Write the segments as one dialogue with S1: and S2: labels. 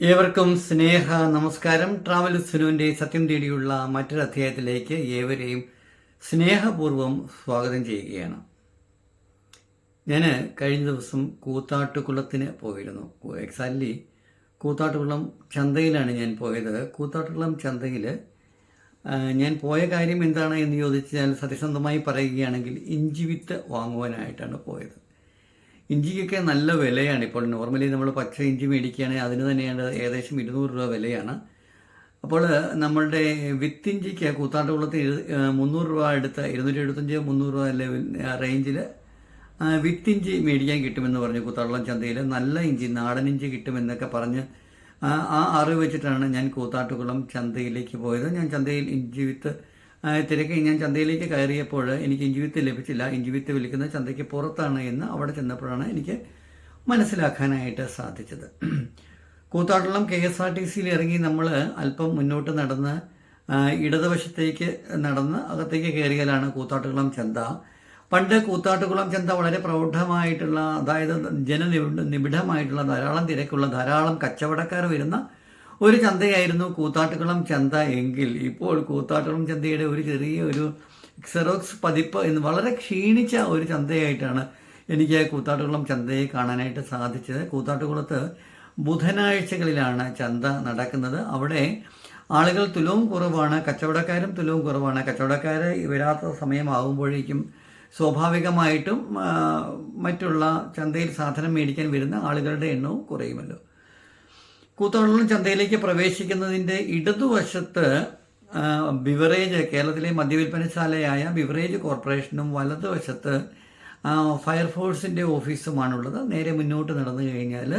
S1: ഏവർക്കും സ്നേഹ നമസ്കാരം. ട്രാവൽ സുനുവിന്റെ സത്യം തേടിയുള്ള മറ്റൊരു അധ്യായത്തിലേക്ക് ഏവരെയും സ്നേഹപൂർവം സ്വാഗതം ചെയ്യുകയാണ്. ഞാൻ കഴിഞ്ഞ ദിവസം കൂത്താട്ടുകുളത്തിന് പോയിരുന്നു. എക്സാക്ട്ലി കൂത്താട്ടുകുളം ചന്തയിലാണ് ഞാൻ പോയത്. കൂത്താട്ടുകുളം ചന്തയിൽ ഞാൻ പോയ കാര്യം എന്താണ് എന്ന് ചോദിച്ചാൽ സത്യസന്ധമായി പറയുകയാണെങ്കിൽ ഇഞ്ചി വിത്ത് വാങ്ങുവാനായിട്ടാണ് പോയത്. ഇഞ്ചിക്കൊക്കെ നല്ല വിലയാണ്. ഇപ്പോൾ നോർമലി നമ്മൾ പച്ച ഇഞ്ചി മേടിക്കുകയാണെങ്കിൽ അതിന് തന്നെയാണ് ഏകദേശം ഇരുന്നൂറ് രൂപ വിലയാണ്. അപ്പോൾ നമ്മളുടെ വിത്തിഞ്ചിക്ക് കൂത്താട്ടുകുളത്ത് മുന്നൂറ് രൂപ എടുത്ത് ഇരുന്നൂറ്റി എഴുപത്തഞ്ച് മുന്നൂറ് രൂപ ലെവൽ റേഞ്ചിൽ വിത്തിഞ്ചി മേടിക്കാൻ കിട്ടുമെന്ന് പറഞ്ഞു കൂത്താട്ടുളം ചന്തയിൽ നല്ല ഇഞ്ചി നാടൻ ഇഞ്ചി കിട്ടുമെന്നൊക്കെ പറഞ്ഞ് ആ അറിവ് വെച്ചിട്ടാണ് ഞാൻ കൂത്താട്ടുകുളം ചന്തയിലേക്ക് പോയത്. ഞാൻ ചന്തയിൽ ഇഞ്ചി വിത്ത് തിരക്കി ഞാൻ ചന്തയിലേക്ക് കയറിയപ്പോൾ എനിക്ക് ഇഞ്ചുവിത്ത് ലഭിച്ചില്ല. ഇഞ്ചുവിത്ത് വിൽക്കുന്ന ചന്തയ്ക്ക് പുറത്താണ് എന്ന് അവിടെ ചെന്നപ്പോഴാണ് എനിക്ക് മനസ്സിലാക്കാനായിട്ട് സാധിച്ചത്. Koothattukulam K S R T സിയിൽ ഇറങ്ങി നമ്മൾ അല്പം മുന്നോട്ട് നടന്ന് ഇടതുവശത്തേക്ക് നടന്ന് അകത്തേക്ക് കയറിയാലാണ് കൂത്താട്ടുകുളം ചന്ത. പണ്ട് കൂത്താട്ടുകുളം ചന്ത വളരെ പ്രൗഢമായിട്ടുള്ള അതായത് ജനനിബിഡ നിബിഡമായിട്ടുള്ള ധാരാളം തിരക്കുള്ള ധാരാളം കച്ചവടക്കാർ വരുന്ന ഒരു ചന്തയായിരുന്നു കൂത്താട്ടുകുളം ചന്ത എങ്കിൽ. ഇപ്പോൾ കൂത്താട്ടുകുളം ചന്തയുടെ ഒരു ചെറിയ ഒരു സെറോക്സ് പതിപ്പ് എന്ന് വളരെ ക്ഷീണിച്ച ഒരു ചന്തയായിട്ടാണ് എനിക്ക് കൂത്താട്ടുകുളം ചന്തയെ കാണാനായിട്ട് സാധിച്ചത്. കൂത്താട്ടുകുളത്ത് ബുധനാഴ്ചകളിലാണ് ചന്ത നടക്കുന്നത്. അവിടെ ആളുകൾ തുലവും കുറവാണ് കച്ചവടക്കാരും തുലവും കുറവാണ്. കച്ചവടക്കാർ വരാത്ത സമയമാകുമ്പോഴേക്കും സ്വാഭാവികമായിട്ടും മറ്റുള്ള ചന്തയിൽ സാധനം മേടിക്കാൻ വരുന്ന ആളുകളുടെ എണ്ണവും കുറയുമല്ലോ. കൂത്താട്ടുകുളം ചന്തയിലേക്ക് പ്രവേശിക്കുന്നതിന്റെ ഇടതുവശത്ത് ബിവറേജ് കേരളത്തിലെ മദ്യവിൽപ്പനശാലയായ ബിവറേജ് കോർപ്പറേഷനും വലതുവശത്ത് ഫയർഫോഴ്സിന്റെ ഓഫീസുമാണുള്ളത്. നേരെ മുന്നോട്ട് നടന്നു കഴിഞ്ഞാൽ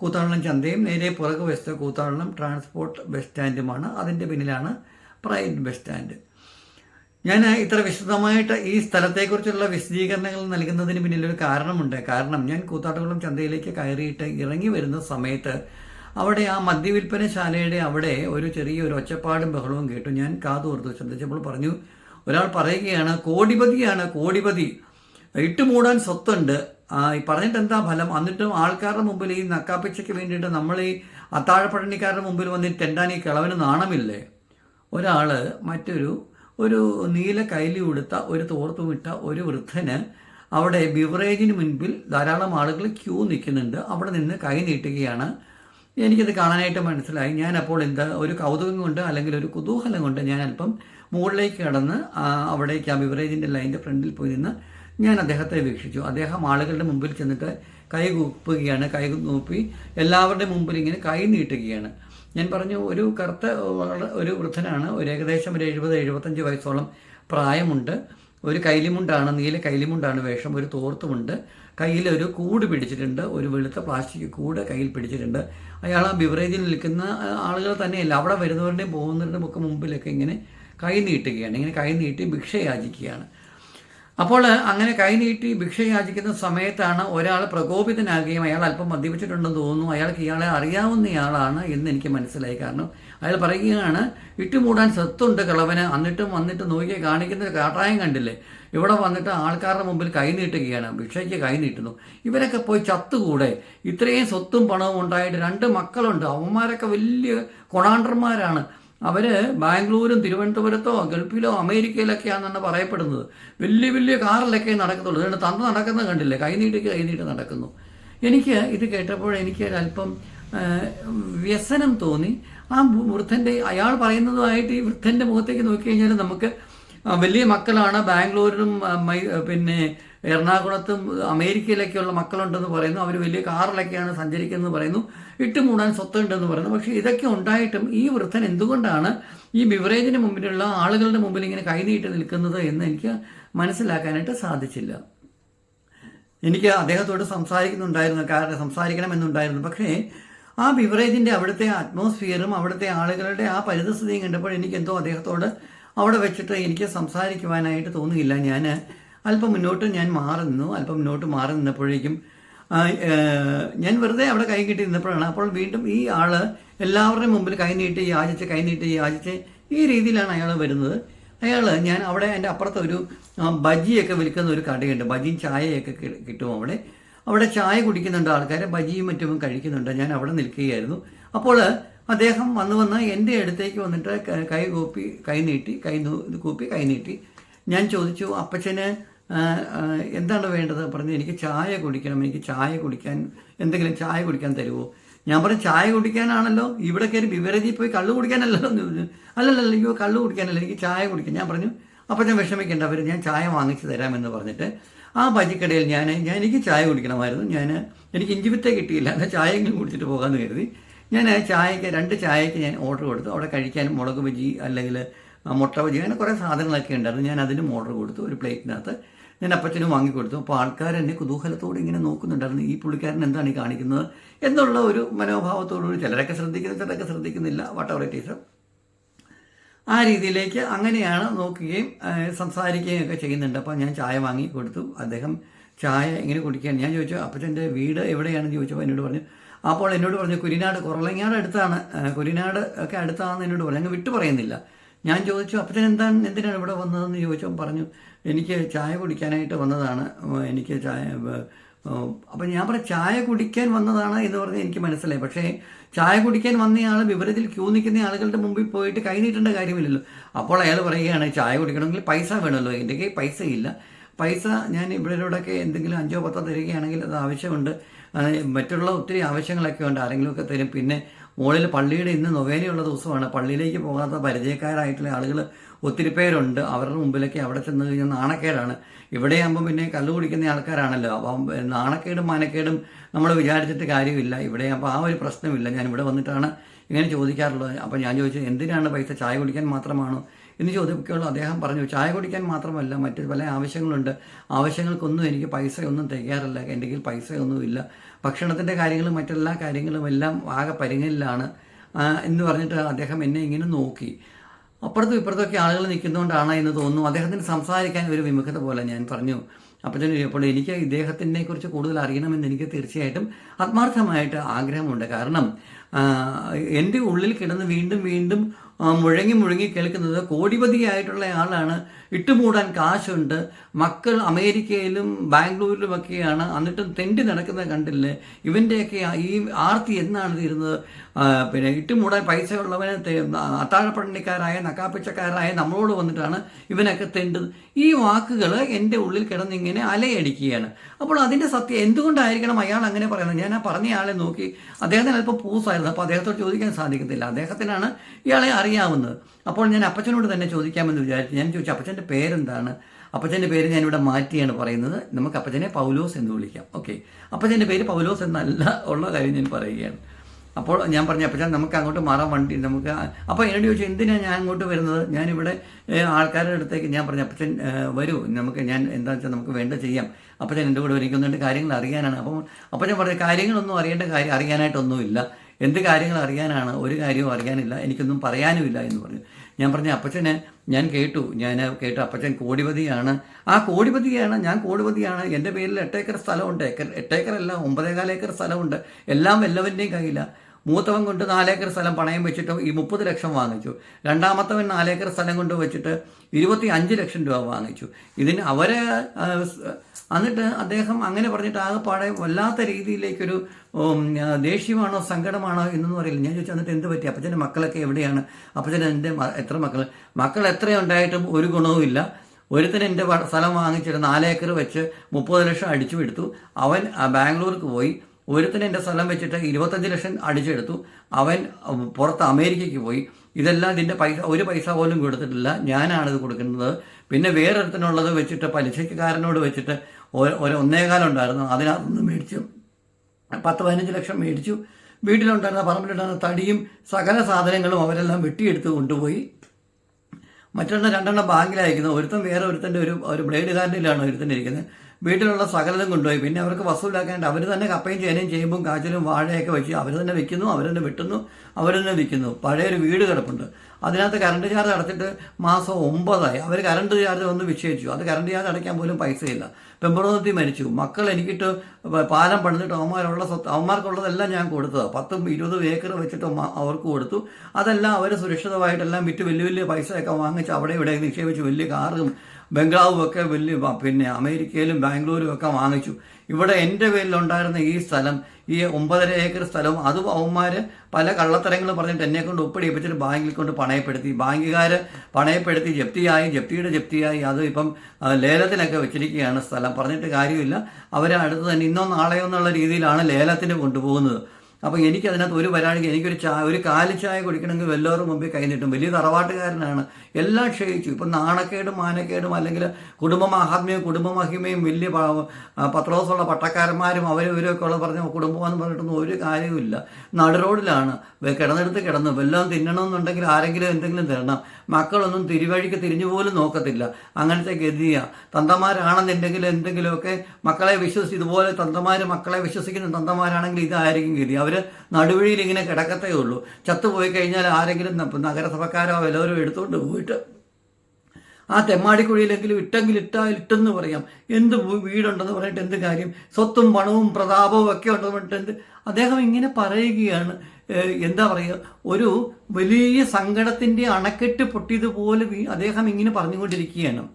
S1: കൂത്താളം ചന്തയും നേരെ പുറകു വശത്ത് കൂത്താളം ട്രാൻസ്പോർട്ട് ബസ് സ്റ്റാൻഡുമാണ്. അതിന്റെ പിന്നിലാണ് പ്രൈവറ്റ് ബസ് സ്റ്റാൻഡ്. ഞാൻ ഇത്ര വിശദമായിട്ട് ഈ സ്ഥലത്തെക്കുറിച്ചുള്ള വിശദീകരണങ്ങൾ നൽകുന്നതിന് പിന്നിലൊരു കാരണമുണ്ട്. കാരണം ഞാൻ കൂത്താട്ടുകുളം ചന്തയിലേക്ക് കയറിയിട്ട് ഇറങ്ങി വരുന്ന സമയത്ത് അവിടെ ആ മദ്യവിൽപ്പനശാലയുടെ അവിടെ ഒരു ചെറിയൊരു ഒച്ചപ്പാടും ബഹളവും കേട്ടു. ഞാൻ കാതോർത്തു ശ്രദ്ധിച്ചപ്പോൾ പറഞ്ഞു ഒരാൾ പറയുകയാണ് കോടിപതിയാണ് കോടിപതി. ഇട്ടുമൂടാൻ സ്വത്തുണ്ട്. പറഞ്ഞിട്ട് എന്താ ഫലം? എന്നിട്ടും ആൾക്കാരുടെ മുമ്പിൽ ഈ നക്കാപ്പിച്ചയ്ക്ക് വേണ്ടിയിട്ട് നമ്മൾ ഈ അത്താഴപ്പഴനിക്കാരുടെ മുമ്പിൽ വന്നിട്ട് തെണ്ടാൻ ഈ കിളവന് നാണമില്ലേ? ഒരാൾ മറ്റൊരു ഒരു നീല കൈലി ഉടുത്ത ഒരു തോർത്തുമിട്ട ഒരു വൃദ്ധന് അവിടെ ബിവറേജിന് മുൻപിൽ ധാരാളം ആളുകൾ ക്യൂ നിൽക്കുന്നുണ്ട്. അവിടെ നിന്ന് കൈ നീട്ടുകയാണ്. എനിക്കത് കാണാനായിട്ട് മനസ്സിലായി. ഞാൻ അപ്പോൾ എന്താ ഒരു കൗതുകം കൊണ്ട് അല്ലെങ്കിൽ ഒരു കുതൂഹലം കൊണ്ട് ഞാൻ അല്പം മുകളിലേക്ക് കടന്ന് അവിടേക്ക് ആ ബിവറേജിന്റെ ലൈന്റെ ഫ്രണ്ടിൽ പോയി നിന്ന് ഞാൻ അദ്ദേഹത്തെ വീക്ഷിച്ചു. അദ്ദേഹം ആളുകളുടെ മുമ്പിൽ ചെന്നിട്ട് കൈ കൂപ്പുകയാണ് കൈ നോപ്പി എല്ലാവരുടെ മുമ്പിൽ ഇങ്ങനെ കൈ നീട്ടുകയാണ്. ഞാൻ പറഞ്ഞു ഒരു കറുത്ത ഒരു വൃദ്ധനാണ് ഒരു ഏകദേശം ഒരു എഴുപത് എഴുപത്തഞ്ച് വയസ്സോളം പ്രായമുണ്ട്. ഒരു കൈലിമുണ്ടാണ് നീല കൈലിമുണ്ടാണ് വേഷം ഒരു തോർത്തുമുണ്ട്. കയ്യിൽ ഒരു കൂട് പിടിച്ചിട്ടുണ്ട് ഒരു വെളുത്ത പ്ലാസ്റ്റിക് കൂട് കയ്യിൽ പിടിച്ചിട്ടുണ്ട്. അയാൾ ആ ബിവറേജിൽ നിൽക്കുന്ന ആളുകൾ തന്നെയല്ല. അവിടെ വരുന്നവരുടെയും പോകുന്നവരുടെയും ഒക്കെ മുമ്പിലൊക്കെ ഇങ്ങനെ കൈ നീട്ടുകയാണ്. ഇങ്ങനെ കൈ നീട്ടി ഭിക്ഷ യാചിക്കുകയാണ് അപ്പോൾ അങ്ങനെ കൈനീട്ടി ഭിക്ഷ യാചിക്കുന്ന സമയത്താണ് ഒരാൾ പ്രകോപിതനാകുകയും അയാൾ അല്പം മദ്യപിച്ചിട്ടുണ്ടെന്ന് തോന്നുന്നു. അയാൾക്ക് ഇയാളെ അറിയാവുന്നയാളാണ് എന്ന് എനിക്ക് മനസ്സിലായി. കാരണം അയാൾ പറയുകയാണ് ഇട്ടുമൂടാൻ സ്വത്തുണ്ട് കളവന്. എന്നിട്ടും വന്നിട്ട് നോക്കിയ കാണിക്കുന്ന കാട്ടായം കണ്ടില്ലേ? ഇവിടെ വന്നിട്ട് ആൾക്കാരുടെ മുമ്പിൽ കൈ നീട്ടുകയാണ്. ഭിക്ഷയ്ക്ക് കൈ നീട്ടുന്നു. ഇവരൊക്കെ പോയി ചത്തുകൂടെ? ഇത്രയും സ്വത്തും പണവും ഉണ്ടായിട്ട് രണ്ട് മക്കളുണ്ട്. അവന്മാരൊക്കെ വലിയ കൊണാണ്ടർമാരാണ്. അവർ ബാംഗ്ലൂരും തിരുവനന്തപുരത്തോ ഗൾഫിലോ അമേരിക്കയിലൊക്കെയാണെന്നാണ് പറയപ്പെടുന്നത്. വലിയ വലിയ കാറിലൊക്കെ നടക്കത്തുള്ളൂ. അതുകൊണ്ട് തന്ന് നടക്കുന്നത് കണ്ടില്ലേ? കൈനീട്ടിക്ക് കൈനീട്ട് നടക്കുന്നു. എനിക്ക് ഇത് കേട്ടപ്പോൾ എനിക്ക് ആ, വ്യസനം തോന്നി. ആ വൃദ്ധന്റെ അയാൾ പറയുന്നതുമായിട്ട് ഈ വൃദ്ധന്റെ മുഖത്തേക്ക് നോക്കി കഴിഞ്ഞാൽ നമുക്ക് വലിയ മക്കളാണ്. ബാംഗ്ലൂരിലും പിന്നെ എറണാകുളത്തും അമേരിക്കയിലൊക്കെയുള്ള മക്കളുണ്ടെന്ന് പറയുന്നു. അവർ വലിയ കാറിലൊക്കെയാണ് സഞ്ചരിക്കുന്നത് പറയുന്നു. ഇട്ടുമൂടാൻ സ്വത്തുണ്ടെന്ന് പറയുന്നു. പക്ഷേ ഇതൊക്കെ ഉണ്ടായിട്ടും ഈ വൃദ്ധൻ എന്തുകൊണ്ടാണ് ഈ ബിവറേജിന് മുമ്പിലുള്ള ആളുകളുടെ മുമ്പിൽ ഇങ്ങനെ കൈനീട്ടി നിൽക്കുന്നത് എന്ന് എനിക്ക് മനസ്സിലാക്കാനായിട്ട് സാധിച്ചില്ല. എനിക്ക് അദ്ദേഹത്തോട് സംസാരിക്കുന്നുണ്ടായിരുന്നു കാരണം സംസാരിക്കണമെന്നുണ്ടായിരുന്നു. പക്ഷേ ആ ബിവറേജിന്റെ അവിടുത്തെ അറ്റ്മോസ്ഫിയറും അവിടുത്തെ ആളുകളുടെ ആ പരിതസ്ഥിതിയും കണ്ടപ്പോൾ എനിക്ക് എന്തോ അദ്ദേഹത്തോട് അവിടെ വെച്ചിട്ട് എനിക്ക് സംസാരിക്കുവാനായിട്ട് തോന്നിയില്ല ഞാൻ അല്പം മുന്നോട്ട് ഞാൻ മാറി നിന്നു അല്പം മുന്നോട്ട് മാറി നിന്നപ്പോഴേക്കും ഞാൻ വെറുതെ അവിടെ കൈ കിട്ടി നിന്നപ്പോഴാണ് അപ്പോൾ വീണ്ടും ഈ ആൾ എല്ലാവരുടെയും മുമ്പിൽ കൈ നീട്ടി യാചിച്ച് കൈ നീട്ടി യാചിച്ച് ഈ രീതിയിലാണ് അയാൾ വരുന്നത്. അയാൾ ഞാൻ അവിടെ എന്റെ അപ്പുറത്ത് ഒരു ബജിയൊക്കെ വിൽക്കുന്ന ഒരു കടയുണ്ട്. ബജിയും ചായയൊക്കെ കിട്ടും അവിടെ. അവിടെ ചായ കുടിക്കുന്നുണ്ട് ആൾക്കാരെ. ബജിയും മറ്റും കഴിക്കുന്നുണ്ട്. ഞാൻ അവിടെ നിൽക്കുകയായിരുന്നു. അപ്പോൾ അദ്ദേഹം വന്ന് വന്ന് എന്റെ അടുത്തേക്ക് വന്നിട്ട് കൈ കൂപ്പി കൈ നീട്ടി കൈ കൂപ്പി കൈ നീട്ടി. ഞാൻ ചോദിച്ചു അപ്പച്ചന് എന്താണ് വേണ്ടത്? പറഞ്ഞു എനിക്ക് ചായ കുടിക്കണം എനിക്ക് ചായ കുടിക്കാൻ എന്തെങ്കിലും ചായ കുടിക്കാൻ തരുമോ ഞാൻ പറഞ്ഞു ചായ കുടിക്കാനാണല്ലോ ഇവിടെ കയറി ബിവറേജിൽ പോയി കള്ളു കുടിക്കാനല്ലല്ലോ എന്ന് പറഞ്ഞു അല്ലല്ല അയ്യോ കള്ളു കുടിക്കാനല്ല എനിക്ക് ചായ കുടിക്കാൻ. ഞാൻ പറഞ്ഞു അപ്പച്ചൻ വിഷമിക്കേണ്ട അവർ ഞാൻ ചായ വാങ്ങിച്ചു തരാമെന്ന് പറഞ്ഞിട്ട് ആ ബജിക്കടയിൽ ഞാൻ ഞാൻ എനിക്ക് ചായ കുടിക്കണമായിരുന്നു. ഞാൻ എനിക്ക് ഇഞ്ചിവിത്തെ കിട്ടിയില്ല എന്നാൽ ചായയെങ്കിലും കുടിച്ചിട്ട് പോകാമെന്ന് കരുതി. ഞാൻ ചായക്ക് രണ്ട് ചായക്ക് ഞാൻ ഓർഡർ കൊടുത്തു. അവിടെ കഴിക്കാൻ മുളക് ബജി അല്ലെങ്കിൽ മുട്ട ബജി അങ്ങനെ കുറേ സാധനങ്ങളൊക്കെ ഉണ്ടായിരുന്നു. ഞാൻ അതിനും ഓർഡർ കൊടുത്തു ഒരു പ്ലേറ്റിനകത്ത്. ഞാൻ അപ്പച്ചനും വാങ്ങിക്കൊടുത്തു. അപ്പോൾ ആൾക്കാർ എന്നെ കുതൂഹലത്തോടെ ഇങ്ങനെ നോക്കുന്നുണ്ടായിരുന്നു. ഈ പുള്ളിക്കാരൻ എന്താണ് ഈ കാണിക്കുന്നത്? എന്നുള്ള ഒരു മനോഭാവത്തോടുകൂടി ചിലരൊക്കെ ശ്രദ്ധിക്കുന്നു ചിലരൊക്കെ ശ്രദ്ധിക്കുന്നില്ല. വട്ടവർ ടീച്ചർ ആ രീതിയിലേക്ക് അങ്ങനെയാണ് നോക്കുകയും സംസാരിക്കുകയും ഒക്കെ ചെയ്യുന്നുണ്ട്. അപ്പോൾ ഞാൻ ചായ വാങ്ങി കൊടുത്തു. അദ്ദേഹം ചായ എങ്ങനെ കുടിക്കാൻ ഞാൻ ചോദിച്ചു അപ്പച്ചന്റെ വീട് എവിടെയാണെന്ന്? ചോദിച്ചപ്പോൾ എന്നോട് പറഞ്ഞു അപ്പോൾ എന്നോട് പറഞ്ഞു കുരിനാട് കുറളങ്ങാട് അടുത്താണ്. കുരിനാട് ഒക്കെ അടുത്താണെന്ന് എന്നോട് പറഞ്ഞു. അങ്ങ് വിട്ടു പറയുന്നില്ല. ഞാൻ ചോദിച്ചു അപ്പച്ചൻ എന്താണ് എന്തിനാണ് ഇവിടെ വന്നതെന്ന്? ചോദിച്ചപ്പോൾ പറഞ്ഞു എനിക്ക് ചായ കുടിക്കാനായിട്ട് വന്നതാണ്. എനിക്ക് ചായ അപ്പം ഞാൻ പറഞ്ഞു ചായ കുടിക്കാൻ വന്നതാണ് എന്ന് പറഞ്ഞ് എനിക്ക് മനസ്സിലായി. പക്ഷേ ചായ കുടിക്കാൻ വന്നയാൾ വിവരത്തിൽ ക്യൂ നിൽക്കുന്ന ആളുകളുടെ മുമ്പിൽ പോയിട്ട് കൈ കാര്യമില്ലല്ലോ. അപ്പോൾ അയാൾ പറയുകയാണ് ചായ കുടിക്കണമെങ്കിൽ പൈസ വേണമല്ലോ. എന്റെ കയ്യിൽ പൈസ ഇല്ല പൈസ ഞാൻ ഇവരോടൊക്കെ എന്തെങ്കിലും അഞ്ചോ പത്തോ തരികയാണെങ്കിൽ അത് ആവശ്യമുണ്ട്. മറ്റുള്ള ഒത്തിരി ആവശ്യങ്ങളൊക്കെ ഉണ്ട്. ആരെങ്കിലുമൊക്കെ തരും. പിന്നെ മുകളിൽ പള്ളിയുടെ ഇന്ന് നൊവേനയുള്ള ദിവസമാണ്. പള്ളിയിലേക്ക് പോകാത്ത പരിചയക്കാരായിട്ടുള്ള ആളുകൾ ഒത്തിരി പേരുണ്ട്. അവരുടെ മുമ്പിലേക്ക് അവിടെ ചെന്ന് കഴിഞ്ഞാൽ നാണക്കേടാണ്. ഇവിടെയാകുമ്പോൾ പിന്നെ കള്ളു കുടിക്കുന്ന ആൾക്കാരാണല്ലോ. അപ്പം നാണക്കേടും മാനക്കേടും നമ്മൾ വിചാരിച്ചിട്ട് കാര്യമില്ല. ഇവിടെ ഇവിടെയാകുമ്പോൾ ആ ഒരു പ്രശ്നമില്ല. ഞാൻ ഇവിടെ വന്നിട്ടാണ് ഇങ്ങനെ ചോദിക്കാറുള്ളത്. അപ്പം ഞാൻ ചോദിച്ചു എന്തിനാണ് പൈസ ചായ കുടിക്കാൻ മാത്രമാണോ? എന്ന് ചോദിക്കുള്ളൂ അദ്ദേഹം പറഞ്ഞു ചായ കുടിക്കാൻ മാത്രമല്ല മറ്റു പല ആവശ്യങ്ങളുണ്ട്. ആവശ്യങ്ങൾക്കൊന്നും എനിക്ക് പൈസയൊന്നും തികയാറില്ല. എന്റെ കയ്യിൽ പൈസയൊന്നുമില്ല. ഭക്ഷണത്തിന്റെ കാര്യങ്ങളും മറ്റെല്ലാ കാര്യങ്ങളും എല്ലാം ആകെ പരിങ്ങലിലാണ് എന്ന് പറഞ്ഞിട്ട് അദ്ദേഹം എന്നെ ഇങ്ങനെ നോക്കി. അപ്പുറത്തും ഇപ്പുറത്തൊക്കെ ആളുകൾ നിൽക്കുന്നതുകൊണ്ടാണ് എന്ന് തോന്നുന്നു. അദ്ദേഹത്തിന് സംസാരിക്കാൻ ഒരു വിമുഖത പോലെ ഞാൻ പറഞ്ഞു. അപ്പച്ചന് അപ്പോൾ എനിക്ക് ഇദ്ദേഹത്തിനെ കുറിച്ച് കൂടുതൽ അറിയണമെന്ന് എനിക്ക് തീർച്ചയായിട്ടും ആത്മാർത്ഥമായിട്ട് ആഗ്രഹമുണ്ട്. കാരണം എന്റെ ഉള്ളിൽ കിടന്ന് വീണ്ടും വീണ്ടും മുഴങ്ങി മുഴങ്ങി കേൾക്കുന്നത് കോടിപതിയായിട്ടുള്ള ആളാണ് ഇട്ടുമൂടാൻ കാശുണ്ട്. മക്കൾ അമേരിക്കയിലും ബാംഗ്ലൂരിലുമൊക്കെയാണ്. എന്നിട്ടും തെണ്ടി നടക്കുന്നത് കണ്ടില്ലേ? ഇവന്റെയൊക്കെ ഈ ആർത്തി എന്നാണ് തീരുന്നത് പിന്നെ ഇട്ടുമൂടാൻ പൈസ ഉള്ളവനെ അത്താഴപ്പണിക്കാരായ നക്കാപ്പിച്ചക്കാരായ നമ്മളോട് വന്നിട്ടാണ് ഇവനൊക്കെ തെണ്ടുന്നത് ഈ വാക്കുകൾ എന്റെ ഉള്ളിൽ കിടന്നിങ്ങനെ അലയടിക്കുകയാണ്. അപ്പോൾ അതിന്റെ സത്യം എന്തുകൊണ്ടായിരിക്കണം അയാൾ അങ്ങനെ പറയുന്നത്? ഞാൻ ആ പറഞ്ഞ ആളെ നോക്കി അദ്ദേഹത്തിന് അല്പം പൂസായിരുന്നു. അപ്പോൾ അദ്ദേഹത്തോട് ചോദിക്കാൻ സാധിക്കത്തില്ല. അദ്ദേഹത്തിനാണ് ഇയാളെ അറിയാവുന്നത്. അപ്പോൾ ഞാൻ അപ്പച്ചനോട് തന്നെ ചോദിക്കാമെന്ന് വിചാരിച്ചു. ഞാൻ ചോദിച്ചു അപ്പച്ചന്റെ പേരെന്താണ്? അപ്പച്ചന്റെ പേര് ഞാനിവിടെ മാറ്റിയാണ് പറയുന്നത്. നമുക്ക് അപ്പച്ചനെ പൗലോസ് എന്ന് വിളിക്കാം. ഓക്കെ. അപ്പച്ചന്റെ പേര് പൗലോസ് എന്നല്ല ഉള്ള കാര്യം ഞാൻ പറയുകയാണ്. അപ്പോൾ ഞാൻ പറഞ്ഞു അപ്പച്ചൻ നമുക്ക് അങ്ങോട്ട് മാറാൻ വണ്ടി നമുക്ക് അപ്പോൾ എന്നോട് ചോദിച്ചു എന്തിനാണ് ഞാൻ അങ്ങോട്ട് വരുന്നത്? ഞാനിവിടെ ആൾക്കാരുടെ അടുത്തേക്ക് ഞാൻ പറഞ്ഞു അപ്പച്ചൻ വരൂ. നമുക്ക് ഞാൻ എന്താ വെച്ചാൽ നമുക്ക് വേണ്ട ചെയ്യാം. അപ്പച്ചൻ എന്റെ കൂടെ ഒരിക്കുന്നുണ്ട് കാര്യങ്ങൾ അറിയാനാണ്. അപ്പം അപ്പച്ചൻ പറഞ്ഞു കാര്യങ്ങളൊന്നും അറിയേണ്ട കാര്യം അറിയാനായിട്ടൊന്നുമില്ല. എന്ത് കാര്യങ്ങൾ അറിയാനാണ്? ഒരു കാര്യവും അറിയാനില്ല. എനിക്കൊന്നും പറയാനുമില്ല എന്ന് പറഞ്ഞു. ഞാൻ പറഞ്ഞു അപ്പച്ചനെ ഞാൻ കേട്ടു. ഞാൻ കേട്ടു. അപ്പച്ചൻ കോടിപതിയാണ്. ആ കോടിപതിയാണ് ഞാൻ കോടിപതിയാണ്. എന്റെ പേരിൽ എട്ടേക്കർ സ്ഥലമുണ്ട്. ഏക്കർ എട്ടേക്കറല്ല ഒമ്പതേകാൽ ഏക്കർ സ്ഥലമുണ്ട്. എല്ലാം എല്ലാവരുടെയും കയ്യിലാണ് മൂത്തവൻ കൊണ്ട് നാലേക്കർ സ്ഥലം പണയം വെച്ചിട്ട് ഈ മുപ്പത് ലക്ഷം വാങ്ങിച്ചു. രണ്ടാമത്തവൻ നാലേക്കർ സ്ഥലം കൊണ്ട് വെച്ചിട്ട് ഇരുപത്തി അഞ്ച് ലക്ഷം രൂപ വാങ്ങിച്ചു. ഇതിന് അവരെ എന്നിട്ട് അദ്ദേഹം അങ്ങനെ പറഞ്ഞിട്ട് ആകെപ്പാടെ വല്ലാത്ത രീതിയിലേക്കൊരു ദേഷ്യമാണോ സങ്കടമാണോ എന്നൊന്നും അറിയില്ല. ഞാൻ ചോദിച്ചു എന്നിട്ട് എന്ത് പറ്റി? അപ്പച്ചന്റെ മക്കളൊക്കെ എവിടെയാണ്? അപ്പച്ചൻ എന്റെ എത്ര മക്കൾ മക്കൾ എത്രയുണ്ടായിട്ടും ഒരു ഗുണവുമില്ല ഒരുത്തൻ എന്റെ സ്ഥലം വാങ്ങിച്ചിട്ട് നാലേക്കർ വെച്ച് മുപ്പത് ലക്ഷം അടിച്ചു എടുത്തു അവൻ ബാംഗ്ലൂർക്ക് പോയി. ഒരുത്തൻ എന്റെ സ്ഥലം വെച്ചിട്ട് ഇരുപത്തഞ്ച് ലക്ഷം അടിച്ചെടുത്തു. അവൻ പുറത്ത് അമേരിക്കയ്ക്ക് പോയി. ഇതെല്ലാം ഇതിന്റെ പൈസ ഒരു പൈസ പോലും കൊടുത്തിട്ടില്ല. ഞാനാണ് ഇത് കൊടുക്കുന്നത്. പിന്നെ വേറൊരുത്തനുള്ളത് വെച്ചിട്ട് പലിശക്കാരനോട് വെച്ചിട്ട് ഒരു ഒന്നേകാലം ഉണ്ടായിരുന്നു. അതിനകത്തുനിന്ന് മേടിച്ചു. പത്ത് പതിനഞ്ച് ലക്ഷം മേടിച്ചു. വീട്ടിലുണ്ടായിരുന്ന പറമ്പിലുണ്ടായിരുന്ന തടിയും സകല സാധനങ്ങളും അവരെല്ലാം വെട്ടിയെടുത്ത് കൊണ്ടുപോയി. മറ്റൊരെണ്ണം രണ്ടെണ്ണം ബാങ്കിലായിരിക്കുന്നു. ഒരുത്തൻ വേറെ ഒരുത്തന്റെ ഒരു ഒരു ബ്ലേഡ് കാരനിലാണ് ഒരുത്തന്റെ ഇരിക്കുന്നത്. വീട്ടിലുള്ള സകലതും കൊണ്ടുപോയി. പിന്നെ അവർക്ക് വസൂലാക്കാണ്ട് അവർ തന്നെ കപ്പയും ചേനയും ചേമ്പും കാച്ചിലും വാഴയൊക്കെ വെച്ച് അവർ തന്നെ വെക്കുന്നു അവർ തന്നെ വെട്ടുന്നു അവർ തന്നെ വിൽക്കുന്നു. പഴയൊരു വീട് കിടപ്പുണ്ട്. അതിനകത്ത് കറണ്ട് ചാർജ് അടച്ചിട്ട് മാസം ഒമ്പതായി. അവർ കറണ്ട് ചാർജ് ഒന്ന് വിക്ഷേപിച്ചു അത് കറണ്ട് ചാർജ് അടയ്ക്കാൻ പോലും പൈസയില്ല. പെമ്പറോത്തി മരിച്ചു. മക്കൾ എനിക്കിട്ട് പാലം പണിതിട്ട് അവന്മാരുള്ള സ്വത്ത് അവന്മാർക്കുള്ളതെല്ലാം ഞാൻ കൊടുത്തതാണ് പത്തും ഇരുപതും ഏക്കർ വെച്ചിട്ട് അവർക്ക് കൊടുത്തു. അതെല്ലാം അവർ സുരക്ഷിതമായിട്ടെല്ലാം വിറ്റ് വലിയ വലിയ പൈസയൊക്കെ വാങ്ങിച്ച് അവിടെ ഇവിടെ നിക്ഷേപിച്ച് വലിയ കാറും ബംഗ്ലാവും ഒക്കെ വലിയ പിന്നെ അമേരിക്കയിലും ബാംഗ്ലൂരും ഒക്കെ വാങ്ങിച്ചു. ഇവിടെ എന്റെ പേരിലുണ്ടായിരുന്ന ഈ സ്ഥലം ഈ ഒമ്പതര ഏക്കർ സ്ഥലവും അതും അവന്മാർ പല കള്ളത്തരങ്ങളും പറഞ്ഞിട്ട് എന്നെ കൊണ്ട് ഒപ്പിടിപ്പിച്ചിട്ട് ബാങ്കിൽ കൊണ്ട് പണയപ്പെടുത്തി. ബാങ്കുകാർ പണയപ്പെടുത്തി ജപ്തിയായി ജപ്തിയുടെ ജപ്തിയായി. അത് ഇപ്പം ലേലത്തിനൊക്കെ വെച്ചിരിക്കുകയാണ് സ്ഥലം. പറഞ്ഞിട്ട് കാര്യമില്ല. അവരെ അടുത്ത് തന്നെ ഇന്നോ നാളെയോ എന്നുള്ള രീതിയിലാണ് ലേലത്തിന് കൊണ്ടുപോകുന്നത്. അപ്പം എനിക്കതിനകത്ത് ഒരു വരാണെങ്കിൽ എനിക്കൊരു ചായ ഒരു കാലി ചായ കുടിക്കണമെങ്കിൽ വല്ലവരും മുമ്പിൽ കൈ നീട്ടും. വലിയ തറവാട്ടുകാരനാണ്. എല്ലാം ക്ഷയിച്ചു. ഇപ്പം നാണക്കേടും മാനക്കേടും അല്ലെങ്കിൽ കുടുംബ മഹാത്മ്യവും കുടുംബ മഹിമയും വലിയ പത്രോസുള്ള പട്ടക്കാരന്മാരും അവരും ഇവരൊക്കെ ഉള്ള പറഞ്ഞ കുടുംബമെന്ന് പറഞ്ഞിട്ടൊന്നും ഒരു കാര്യവുമില്ല. നടുറോഡിലാണ് കിടന്നെടുത്ത് കിടന്നു വല്ലതും തിന്നണമെന്നുണ്ടെങ്കിൽ ആരെങ്കിലും എന്തെങ്കിലും തരണം. മക്കളൊന്നും തിരുവഴിക്ക് തിരിഞ്ഞു പോലും നോക്കത്തില്ല. അങ്ങനത്തെ ഗതിയ. തന്തമാരാണെന്നുണ്ടെങ്കിൽ എന്തെങ്കിലുമൊക്കെ മക്കളെ വിശ്വസിച്ച് ഇതുപോലെ തന്തമാർ മക്കളെ വിശ്വസിക്കുന്ന തന്തമാരാണെങ്കിൽ ഇതായിരിക്കും ഗതി. അവർ നടുവഴിയിൽ ഇങ്ങനെ കിടക്കത്തേ ഉള്ളൂ. ചത്തുപോയി കഴിഞ്ഞാൽ ആരെങ്കിലും നഗരസഭക്കാരോ വല്ലവരും എടുത്തുകൊണ്ട് പോയിട്ട് ആ തെമ്മാടിക്കുഴിയിലെങ്കിലും ഇട്ടെങ്കിൽ ഇട്ടാൽ ഇട്ടെന്ന് പറയാം. എന്ത് വീടുണ്ടെന്ന് പറഞ്ഞിട്ട് എന്ത് കാര്യം? സ്വത്തും പണവും പ്രതാപവും ഒക്കെ ഉണ്ടെന്ന് പറഞ്ഞിട്ട് എന്ത്? അദ്ദേഹം ഇങ്ങനെ പറയുകയാണ്. എന്താ പറയുക? ഒരു വലിയ സങ്കടത്തിന്റെ അണക്കെട്ട് പൊട്ടിയതുപോലെ അദ്ദേഹം ഇങ്ങനെ പറഞ്ഞുകൊണ്ടിരിക്കുകയാണ്.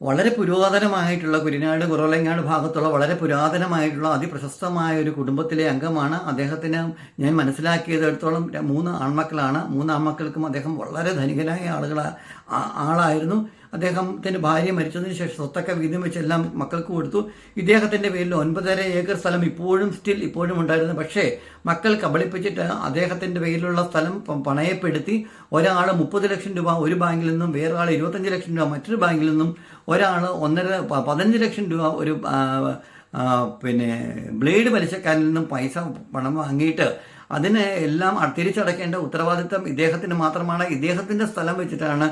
S1: വളരെ പുരാതനമായിട്ടുള്ള കുരിനാട് കുറവലങ്ങാട് ഭാഗത്തുള്ള വളരെ പുരാതനമായിട്ടുള്ള അതിപ്രശസ്തമായ ഒരു കുടുംബത്തിലെ അംഗമാണ് അദ്ദേഹത്തിന് ഞാൻ മനസ്സിലാക്കിയതെടുത്തോളം മൂന്ന് ആൺമക്കളാണ്. മൂന്ന് ആൺമക്കൾക്കും അദ്ദേഹം വളരെ ധനികനായ ആളുകൾ ആളായിരുന്നു. അദ്ദേഹത്തിന്റെ ഭാര്യ മരിച്ചതിന് ശേഷം സ്വത്തൊക്കെ വീതം വെച്ചെല്ലാം മക്കൾക്ക് കൊടുത്തു. ഇദ്ദേഹത്തിന്റെ പേരിൽ ഒൻപതര ഏക്കർ സ്ഥലം ഇപ്പോഴും സ്റ്റിൽ ഇപ്പോഴും ഉണ്ടായിരുന്നു. പക്ഷേ മക്കൾ കബളിപ്പിച്ചിട്ട് അദ്ദേഹത്തിന്റെ പേരിലുള്ള സ്ഥലം പണയപ്പെടുത്തി ഒരാൾ മുപ്പത് ലക്ഷം രൂപ ഒരു ബാങ്കിൽ നിന്നും വേറൊരാൾ ഇരുപത്തഞ്ച് ലക്ഷം രൂപ മറ്റൊരു ബാങ്കിൽ നിന്നും ഒരാൾ ഒന്നര പതിനഞ്ച് ലക്ഷം രൂപ ഒരു പിന്നെ ബ്ലേഡ് പലിശക്കാരിൽ നിന്നും പൈസ പണം വാങ്ങിയിട്ട് അതിന് എല്ലാം തിരിച്ചടയ്ക്കേണ്ട ഉത്തരവാദിത്തം ഇദ്ദേഹത്തിന് മാത്രമാണ്. ഇദ്ദേഹത്തിന്റെ സ്ഥലം വെച്ചിട്ടാണ്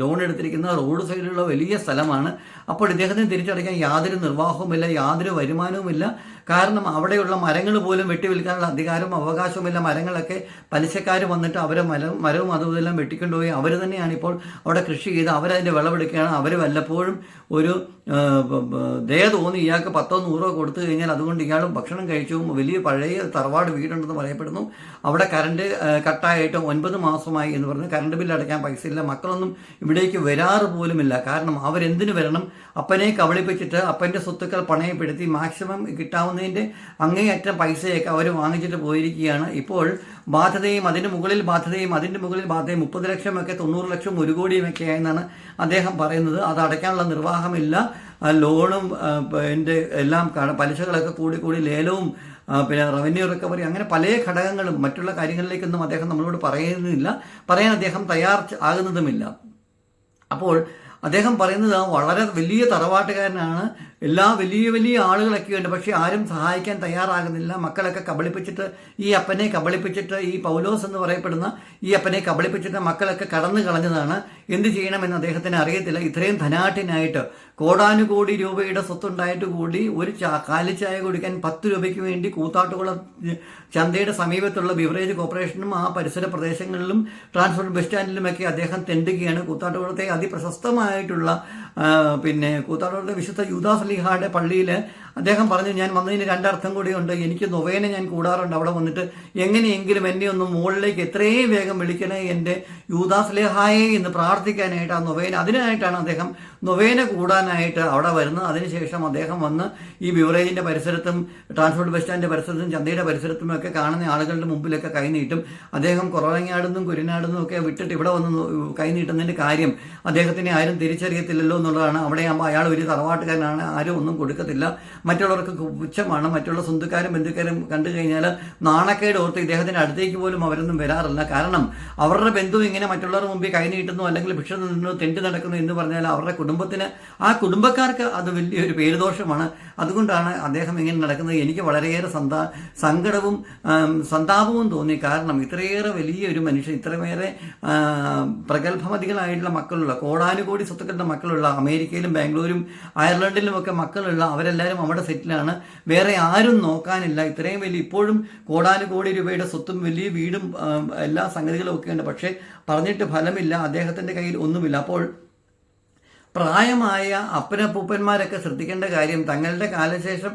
S1: ലോൺ എടുത്തിരിക്കുന്നത്. റോഡ് സൈഡിലുള്ള വലിയ സ്ഥലമാണ്. അപ്പോൾ ഇദ്ദേഹത്തിന് തിരിച്ചടയ്ക്കാൻ യാതൊരു നിർവാഹവുമില്ല യാതൊരു വരുമാനവുമില്ല. കാരണം അവിടെയുള്ള മരങ്ങൾ പോലും വെട്ടിവിൽക്കാനുള്ള അധികാരവും അവകാശവുമില്ല മരങ്ങളൊക്കെ പലിശക്കാർ വന്നിട്ട് അവരെ മരം മരവും അതും ഇതെല്ലാം വെട്ടിക്കൊണ്ടുപോയി. അവർ തന്നെയാണ് ഇപ്പോൾ അവിടെ കൃഷി ചെയ്ത് അവരതിന്റെ വിളവെടുക്കുകയാണ്. അവർ വല്ലപ്പോഴും ഒരു ദയ തോന്നി ഇയാൾക്ക് പത്തോ നൂറോ കൊടുത്തു കഴിഞ്ഞാൽ അതുകൊണ്ട് ഇയാൾ ഭക്ഷണം കഴിച്ചു. വലിയ പഴയ തറവാട് വീടുണ്ടെന്ന് പറയപ്പെടുന്നു. അവിടെ കറണ്ട് കട്ടായിട്ട് ഒൻപത് മാസമായി എന്ന് പറഞ്ഞ് കറണ്ട് ബില്ല് അടയ്ക്കാൻ പൈസ ഇല്ല മക്കളൊന്നും ഇവിടേക്ക് വരാറ് പോലുമില്ല. കാരണം അവരെന്തിനു വരണം? അപ്പനെ കബളിപ്പിച്ചിട്ട് അപ്പന്റെ സ്വത്തുക്കൾ പണയപ്പെടുത്തി മാക്സിമം കിട്ടാവുന്നതിന്റെ അങ്ങേയറ്റം പൈസയൊക്കെ അവർ വാങ്ങിച്ചിട്ട് പോയിരിക്കുകയാണ്. ഇപ്പോൾ ബാധ്യതയും അതിന് മുകളിൽ ബാധ്യതയും അതിന്റെ മുകളിൽ ബാധ്യതയും മുപ്പത് ലക്ഷമൊക്കെ തൊണ്ണൂറ് ലക്ഷം ഒരു കോടിയും ഒക്കെ ആയെന്നാണ് അദ്ദേഹം പറയുന്നത്. അത് അടയ്ക്കാനുള്ള നിർവാഹമില്ല. ലോണും എന്റെ എല്ലാം പലിശകളൊക്കെ കൂടി കൂടി ലേലവും പിന്നെ റവന്യൂ റിക്കവറി അങ്ങനെ പല ഘടകങ്ങളും മറ്റുള്ള കാര്യങ്ങളിലേക്കൊന്നും അദ്ദേഹം നമ്മളോട് പറയുന്നില്ല. പറയാൻ അദ്ദേഹം തയ്യാർ ആകുന്നതുമില്ല. അപ്പോൾ അദ്ദേഹം പറയുന്നത് വളരെ വലിയ തറവാട്ടുകാരനാണ്. എല്ലാ വലിയ വലിയ ആളുകളൊക്കെ ഉണ്ട്. പക്ഷേ ആരും സഹായിക്കാൻ തയ്യാറാകുന്നില്ല. മക്കളൊക്കെ കബളിപ്പിച്ചിട്ട് ഈ അപ്പനെ കബളിപ്പിച്ചിട്ട് ഈ പൗലോസ് എന്ന് പറയപ്പെടുന്ന ഈ അപ്പനെ കബളിപ്പിച്ചിട്ട് മക്കളൊക്കെ കടന്നു കളഞ്ഞതാണ്. എന്ത് ചെയ്യണമെന്ന് അദ്ദേഹത്തിന് അറിയത്തില്ല. ഇത്രയും ധനാട്ടിനായിട്ട് കോടാനുകോടി രൂപയുടെ സ്വത്തുണ്ടായിട്ട് കൂടി ഒരു കാലിച്ചായ കുടിക്കാൻ പത്ത് രൂപയ്ക്ക് വേണ്ടി കൂത്താട്ടുകുളം ചന്തയുടെ സമീപത്തുള്ള ബിവറേജ് കോർപ്പറേഷനും ആ പരിസര പ്രദേശങ്ങളിലും ട്രാൻസ്പോർട്ട് ബസ് സ്റ്റാൻഡിലുമൊക്കെ അദ്ദേഹം തെണ്ടുകയാണ്. കൂത്താട്ടുകുളത്തെ അതിപ്രശസ്തമായിട്ടുള്ള പിന്നെ കൂത്താട്ടുകുളത്തെ വിശുദ്ധ യൂദാസ് ലീഹായുടെ പള്ളിയിൽ അദ്ദേഹം പറഞ്ഞു ഞാൻ വന്നതിന് രണ്ടർത്ഥം കൂടിയുണ്ട്. എനിക്ക് നൊവേനെ ഞാൻ കൂടാറുണ്ട്. അവിടെ വന്നിട്ട് എങ്ങനെയെങ്കിലും എന്നെ ഒന്ന് മുകളിലേക്ക് എത്രയും വേഗം വിളിക്കണേ എന്റെ യൂദാസ് ലേഹായെ എന്ന് പ്രാർത്ഥിക്കാനായിട്ട് ആ നൊവേന അതിനായിട്ടാണ് അദ്ദേഹം നൊവേന കൂടാനായിട്ട് അവിടെ വരുന്നത്. അതിനുശേഷം അദ്ദേഹം വന്ന് ഈ ബിവറേജിന്റെ പരിസരത്തും ട്രാൻസ്പോർട്ട് ബസ് സ്റ്റാൻഡിന്റെ പരിസരത്തും ചന്തയുടെ പരിസരത്തും ഒക്കെ കാണുന്ന ആളുകളുടെ മുമ്പിലൊക്കെ കൈനീട്ടും അദ്ദേഹം കുറവങ്ങാടുന്നും കുരുനാടുന്നും ഒക്കെ വിട്ടിട്ട് ഇവിടെ വന്ന് കൈനീട്ടുന്നതിന്റെ കാര്യം അദ്ദേഹത്തിനെ ആരും തിരിച്ചറിയത്തില്ലല്ലോ എന്നുള്ളതാണ്. അവിടെ അയാൾ ഒരു തറവാട്ടുകാരനാണ് ആരും ഒന്നും കൊടുക്കത്തില്ല. മറ്റുള്ളവർക്ക് പുച്ഛമാണ് മറ്റുള്ള സ്വന്തക്കാരും ബന്ധുക്കാരും കണ്ടു കഴിഞ്ഞാൽ നാണക്കേട് ഓർത്ത് ഇദ്ദേഹത്തിന്റെ അടുത്തേക്ക് പോലും അവരൊന്നും വരാറില്ല. കാരണം അവരുടെ ബന്ധു ഇങ്ങനെ മറ്റുള്ളവരുടെ മുമ്പിൽ കൈനീട്ടുന്നു അല്ലെങ്കിൽ ഭിക്ഷ നിന്നു തെണ്ടി നടക്കുന്നു എന്ന് പറഞ്ഞാൽ അവരുടെ കുടുംബത്തിന് ആ കുടുംബക്കാർക്ക് അത് വലിയൊരു പേരുദോഷമാണ്. അതുകൊണ്ടാണ് അദ്ദേഹം ഇങ്ങനെ നടക്കുന്നത്. എനിക്ക് വളരെയേറെ സന്താ സങ്കടവും സന്താപവും തോന്നി. കാരണം ഇത്രയേറെ വലിയൊരു മനുഷ്യൻ ഇത്രയേറെ പ്രഗത്ഭമതികളായിട്ടുള്ള മക്കളുള്ള കോടാനുകോടി സ്വത്തുക്കളുടെ മക്കളുള്ള അമേരിക്കയിലും ബാംഗ്ലൂരും അയർലൻഡിലും ഒക്കെ മക്കളുള്ള അവരെല്ലാവരും അവിടെ സെറ്റിലാണ്. വേറെ ആരും നോക്കാനില്ല. ഇത്രയും വലിയ ഇപ്പോഴും കോടാനുകോടി രൂപയുടെ സ്വത്തും വലിയ വീടും എല്ലാ സംഗതികളും ഒക്കെ ഉണ്ട്. പക്ഷേ പറഞ്ഞിട്ട് ഫലമില്ല. അദ്ദേഹത്തിന്റെ കയ്യിൽ ഒന്നുമില്ല. അപ്പോൾ പ്രായമായ അപ്പനപ്പൂപ്പന്മാരൊക്കെ ശ്രദ്ധിക്കേണ്ട കാര്യം തങ്ങളുടെ കാലശേഷം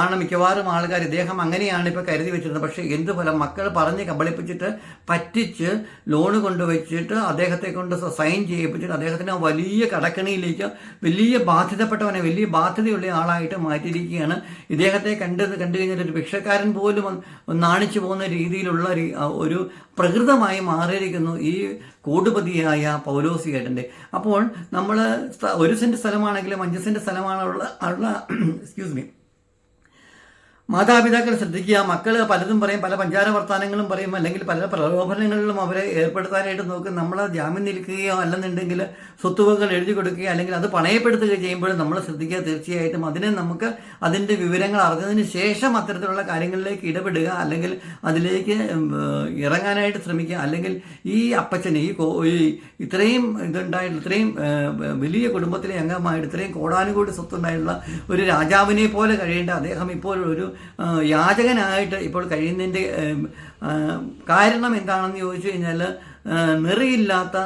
S1: ആണ് മിക്കവാറും ആൾക്കാർ ഇദ്ദേഹം അങ്ങനെയാണ് ഇപ്പോൾ കരുതി വെച്ചിരുന്നത്. പക്ഷേ എന്ത് ഫലം? മക്കൾ പറഞ്ഞ് കബളിപ്പിച്ചിട്ട് പറ്റിച്ച് ലോണ് കൊണ്ടുവച്ചിട്ട് അദ്ദേഹത്തെ കൊണ്ട് സൈൻ ചെയ്യിപ്പിച്ചിട്ട് അദ്ദേഹത്തിന് വലിയ കടക്കണിയിലേക്ക് വലിയ ബാധ്യതപ്പെട്ടവനെ വലിയ ബാധ്യതയുള്ള ആളായിട്ട് മാറ്റിയിരിക്കുകയാണ്. ഇദ്ദേഹത്തെ കണ്ട് കണ്ടു കഴിഞ്ഞാൽ ഒരു ഭിക്ഷക്കാരൻ പോലും നാണിച്ചു പോകുന്ന രീതിയിലുള്ള ഒരു പ്രകൃതമായി മാറിയിരിക്കുന്നു ഈ കൂടുപതിയായ പൗലോസിയേട്ടന്റെ. അപ്പോൾ നമ്മൾ ഒരു സെന്റ് സ്ഥലമാണെങ്കിലും അഞ്ച് സെന്റ് സ്ഥലമാണുള്ള ഉള്ള എക്സ്ക്യൂസ് മീ മാതാപിതാക്കൾ ശ്രദ്ധിക്കുക. മക്കൾ പലതും പറയും പല പഞ്ചാര വർത്തമാനങ്ങളും പറയും അല്ലെങ്കിൽ പല പ്രലോഭനങ്ങളിലും അവരെ ഏർപ്പെടുത്താനായിട്ട് നോക്കും. നമ്മൾ ജാമ്യം നിൽക്കുകയോ അല്ലെന്നുണ്ടെങ്കിൽ സ്വത്തുവകൾ എഴുതി കൊടുക്കുകയോ അല്ലെങ്കിൽ അത് പണയപ്പെടുത്തുകയോ ചെയ്യുമ്പോൾ നമ്മൾ ശ്രദ്ധിക്കുക തീർച്ചയായിട്ടും. അതിനെ നമുക്ക് അതിന്റെ വിവരങ്ങൾ അറിഞ്ഞതിന് ശേഷം അത്തരത്തിലുള്ള കാര്യങ്ങളിലേക്ക് ഇടപെടുക അല്ലെങ്കിൽ അതിലേക്ക് ഇറങ്ങാനായിട്ട് ശ്രമിക്കുക. അല്ലെങ്കിൽ ഈ അപ്പച്ചന് ഈ ഇത്രയും ഇതുണ്ടായിട്ടുള്ള ഇത്രയും വലിയ കുടുംബത്തിലെ അംഗമായിട്ട് ഇത്രയും കോടാനുകൂടി സ്വത്തുണ്ടായിട്ടുള്ള ഒരു രാജാവിനെ പോലെ കഴിയേണ്ട അദ്ദേഹം ഇപ്പോൾ ഒരു യാചകനായിട്ട് ഇപ്പോൾ കഴിയുന്നതിന്റെ കാരണം എന്താണെന്ന് ചോദിച്ചു കഴിഞ്ഞാൽ നിറയില്ലാത്ത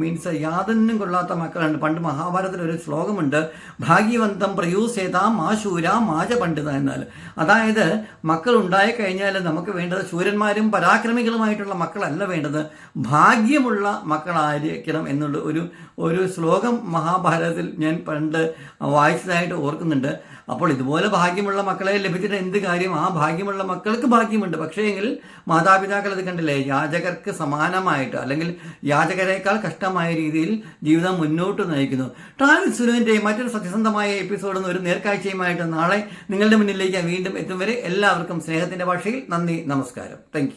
S1: മീൻസ് യാതൊന്നും കൊള്ളാത്ത മക്കളുണ്ട് പണ്ട് മഹാഭാരതത്തിൽ ഒരു ശ്ലോകമുണ്ട് ഭാഗ്യവന്തം പ്രയൂസേത മാശൂര മാജ പണ്ഡിത എന്നാൽ. അതായത് മക്കൾ ഉണ്ടായി കഴിഞ്ഞാൽ നമുക്ക് വേണ്ടത് ശൂരന്മാരും പരാക്രമികളുമായിട്ടുള്ള മക്കളല്ല വേണ്ടത്. ഭാഗ്യമുള്ള മക്കളായിരിക്കണം എന്നുള്ള ഒരു ഒരു ശ്ലോകം മഹാഭാരതത്തിൽ ഞാൻ പണ്ട് വായിച്ചതായിട്ട് ഓർക്കുന്നുണ്ട്. അപ്പോൾ ഇതുപോലെ ഭാഗ്യമുള്ള മക്കളെ ലഭിച്ചിട്ട് എന്ത് കാര്യം? ആ ഭാഗ്യമുള്ള മക്കൾക്ക് ഭാഗ്യമുണ്ട്. പക്ഷേ എങ്കിൽ മാതാപിതാക്കൾ അത് കണ്ടില്ലേ? യാചകർക്ക് സമാനമായിട്ട് അല്ലെങ്കിൽ യാചകരെക്കാൾ കഷ്ടമായ രീതിയിൽ ജീവിതം മുന്നോട്ട് നയിക്കുന്നു. ട്രാവൽ സുനുവിന്റെ മറ്റൊരു സത്യസന്ധമായ എപ്പിസോഡിൽ ഒരു നേർക്കാഴ്ചയുമായിട്ട് നാളെ നിങ്ങളുടെ മുന്നിലേക്ക് വീണ്ടും എത്തും വരെ എല്ലാവർക്കും സ്നേഹത്തിന്റെ ഭാഷയിൽ നന്ദി നമസ്കാരം. താങ്ക്